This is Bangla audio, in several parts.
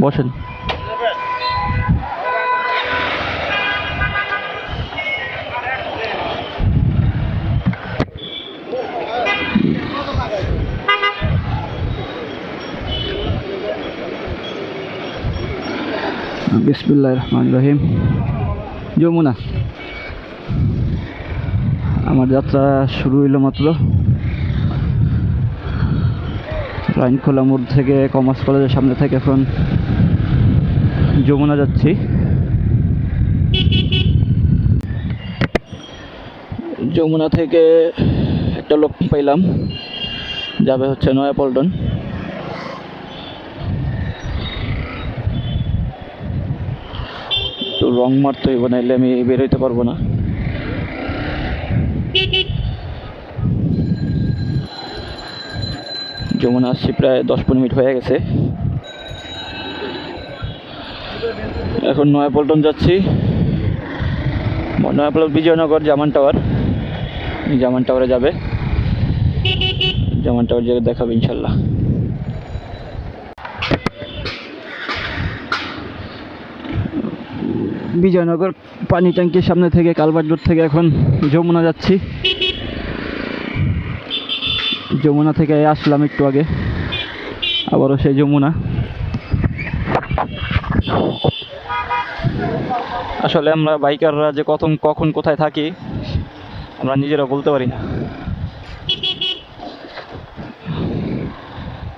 বসেন। বিসমুল্লাহ রহমান রহিম। যমুনা। আমার যাত্রা শুরু হইল মাত্র রাইনখোলা মোড় থেকে কমার্স কলেজের সামনে থেকে এখন যমুনা যাচ্ছি। যমুনা থেকে একটা লোক পাইলাম, যাবে হচ্ছে নয়াপল্টন তো রং মারতে হইব, নাইলে আমি বেরোইতে পারব না। যমুনা আসছি প্রায় দশ পনেরো মিনিট হয়ে গেছে। এখন নয়াপল্টন যাচ্ছি। নয়াপল্টন বিজয়নগর জামান টাওয়ার। জামান টাওয়ারে যাবে। জামান টাওয়ার জায়গায় দেখাবে ইনশাল্লাহ। বিজয়নগর পানি ট্যাঙ্কির সামনে থেকে কালভার্ট রোড থেকে এখন যমুনা যাচ্ছি। যমুনা থেকে আসলাম একটু আগে। আবারও সেই যমুনা। আসলে আমরা বাইকাররা যে কখন কখন কোথায় থাকি, আমরা নিজেরা বলতে পারি না।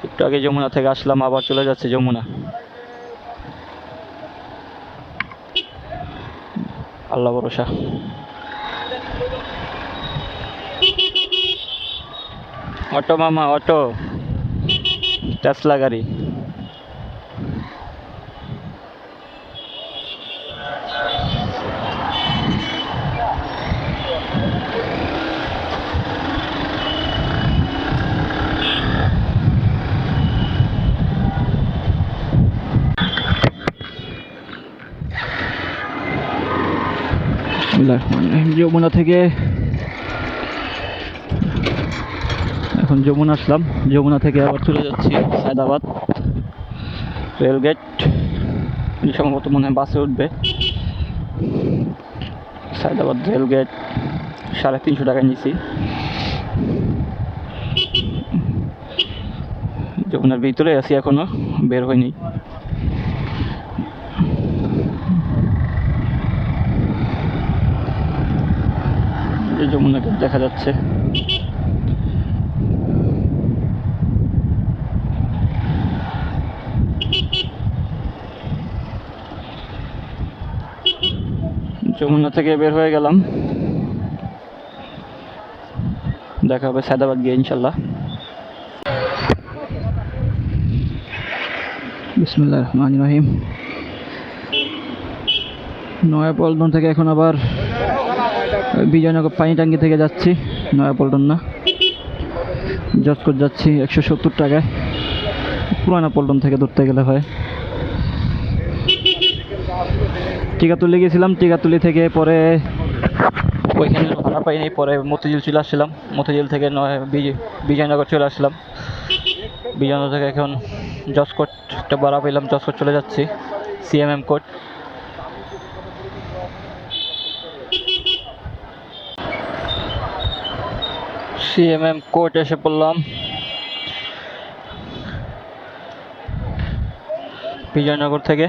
একটু আগে যমুনা থেকে আসলাম, আবার চলে যাচ্ছে যমুনা। আল্লাহ ভরসা। অটো মামা, অটো। টেসলা গাড়ি। যমুনা থেকে এখন যমুনা আসলাম। যমুনা থেকে আবার চলে যাচ্ছি সায়দাবাদ রেলগেট। সম্ভবত মনে হয় বাসে উঠবে। সায়দাবাদ রেলগেট সাড়ে তিনশো টাকা নিয়েছি যমুনার ভিতরে আছি এখনও, বের হয়নি। যমুনাকে দেখা যাচ্ছে। যমুনা থেকে বের হয়ে গেলাম। দেখা হবে সায়দাবাদ গিয়ে ইনশাল্লাহ বিসমুল্লাহ রহমান রহিম। নয়াপল্টন থেকে এখন আবার বিজয়নগর পানি টাঙ্গি থেকে যাচ্ছি, নয়াপল্টন না। জজকোট যাচ্ছি একশো সত্তর টাকায়। পুরানা পল্টন থেকে ধরতে গেলে হয়। টিকা টিকাতুলি গেছিলাম, টিকাতুলি থেকে পরে ওইখানে ভাড়া পাইনি, পরে মতিঝিল চলে আসছিলাম। মতিঝিল থেকে নয় বিজয় বিজয়নগর চলে আসলাম বিজয়নগর থেকে এখন জসকোট একটা ভাড়া পেলাম জসকোট চলে যাচ্ছি, সিএমএম কোর্ট। সিএমএম কোর্ট এসে পড়লাম। বিজয়নগর থেকে।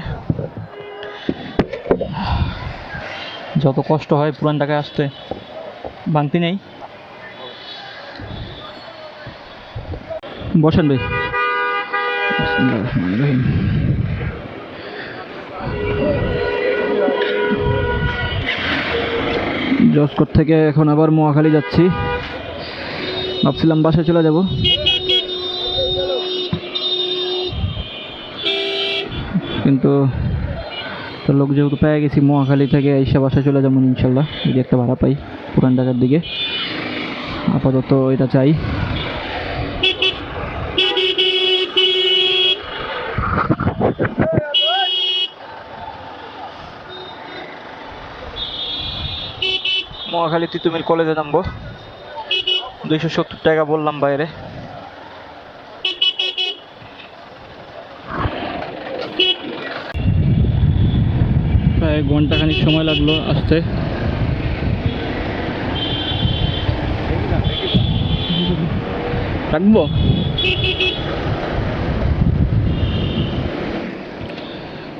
যত কষ্ট হয় পুরান ঢাকায় আসতে ভাঙতি নেই। বসেন ভাই। রহিম। জসকোট থেকে এখন আবার মহাখালী যাচ্ছি। ভাবছিলাম বাসায় চলে যাব। কিন্তু লোক যেহেতু পেয়ে গেছি, মহাখালী থেকে এসে বাসায় চলে যাব ইনশাল্লাহ। যদি একটা ভাড়া পাই পুরান ঢাকার দিকে। আপাতত এটা চাই। মহাখালী তিতুমির কলেজে নামবো। দুইশো সত্তর টাকা বললাম বাইরে। প্রায় ঘন্টাখানিক সময় লাগল আসতে। রাখব?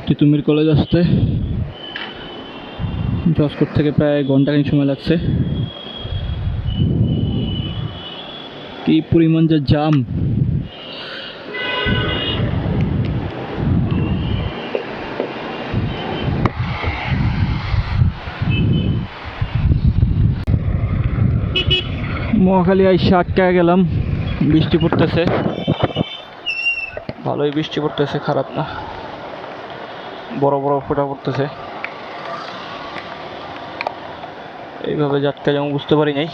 তিতুমির কলেজ আসতে। জসকোট থেকে প্রায় ঘন্টাখানিক সময় লাগছে। কি পরিমাণ যে জাম। মহাখালী আইসা আটকায় গেলাম, বৃষ্টি পড়তেছে। ভালোই বৃষ্টি পড়তেছে, খারাপ না। বড় বড় ফোটা পড়তেছে। এইভাবে যে যেমন বুঝতে পারি নাই।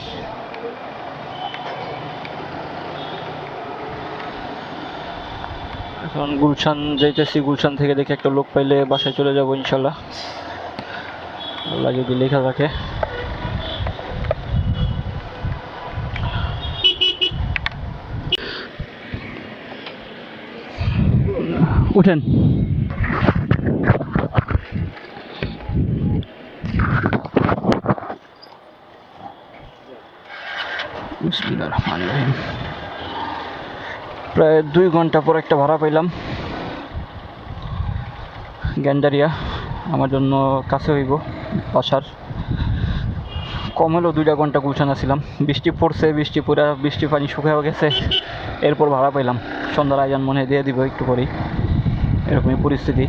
এখন গুলশান যাইতেছি, গুলশান থেকে দেখে একটা লোক পাইলে বাসায় চলে যাব ইনশাল্লাহ। আল্লাহ যদি লেখা থাকে। উঠেন। বিসমিল্লাহ রহমান রহিম। প্রায় দুই ঘণ্টা পর একটা ভাড়া পাইলাম। গ্যান্ডারিয়া, আমার জন্য কাছে হইব, বাসার। কম হলেও দুইটা ঘণ্টা গুলশান ছিলাম বৃষ্টি পড়ছে, বৃষ্টি পড়ে, বৃষ্টি পানি শুকাও গেছে। এরপর ভাড়া পাইলাম। সন্ধ্যার আয়োজন মনে দিয়ে দিব একটু পরেই। এরকমই পরিস্থিতি।